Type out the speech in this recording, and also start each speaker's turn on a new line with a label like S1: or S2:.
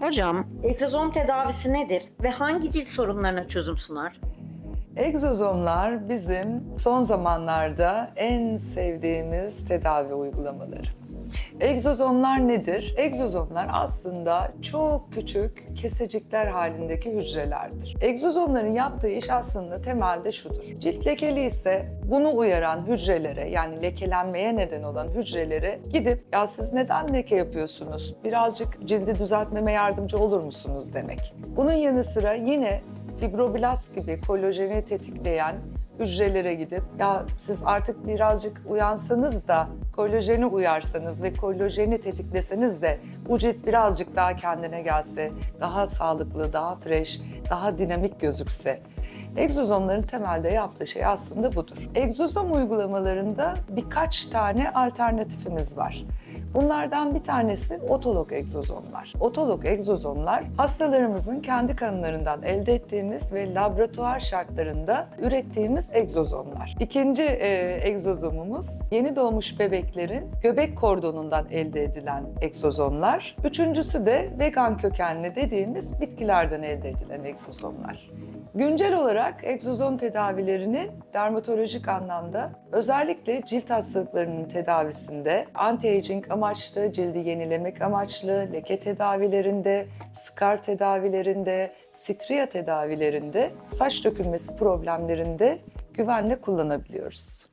S1: Hocam, egzozom tedavisi nedir ve hangi cilt sorunlarına çözüm sunar?
S2: Egzozomlar bizim son zamanlarda en sevdiğimiz tedavi uygulamaları. Egzozomlar nedir? Egzozomlar aslında çok küçük kesecikler halindeki hücrelerdir. Egzozomların yaptığı iş aslında temelde şudur. Cilt lekeli ise bunu uyaran hücrelere yani lekelenmeye neden olan hücrelere gidip ya siz neden leke yapıyorsunuz? Birazcık cildi düzeltmeme yardımcı olur musunuz demek. Bunun yanı sıra yine fibroblast gibi kolajeni tetikleyen hücrelere gidip ya siz artık birazcık uyansanız da kolajeni uyarsanız ve kolajeni tetikleseniz de bu cilt birazcık daha kendine gelse, daha sağlıklı, daha fresh, daha dinamik gözükse. Egzozomların temelde yaptığı şey aslında budur. Egzozom uygulamalarında birkaç tane alternatifimiz var. Bunlardan bir tanesi otolog egzozomlar. Otolog egzozomlar hastalarımızın kendi kanlarından elde ettiğimiz ve laboratuvar şartlarında ürettiğimiz egzozomlar. İkinci e, egzozomumuz yeni doğmuş bebeklerin göbek kordonundan elde edilen egzozomlar. Üçüncüsü de vegan kökenli dediğimiz bitkilerden elde edilen egzozomlar. Güncel olarak egzozom tedavilerini dermatolojik anlamda özellikle cilt hastalıklarının tedavisinde anti-aging amaçlı, cildi yenilemek amaçlı, leke tedavilerinde, skar tedavilerinde, strya tedavilerinde, saç dökülmesi problemlerinde güvenle kullanabiliyoruz.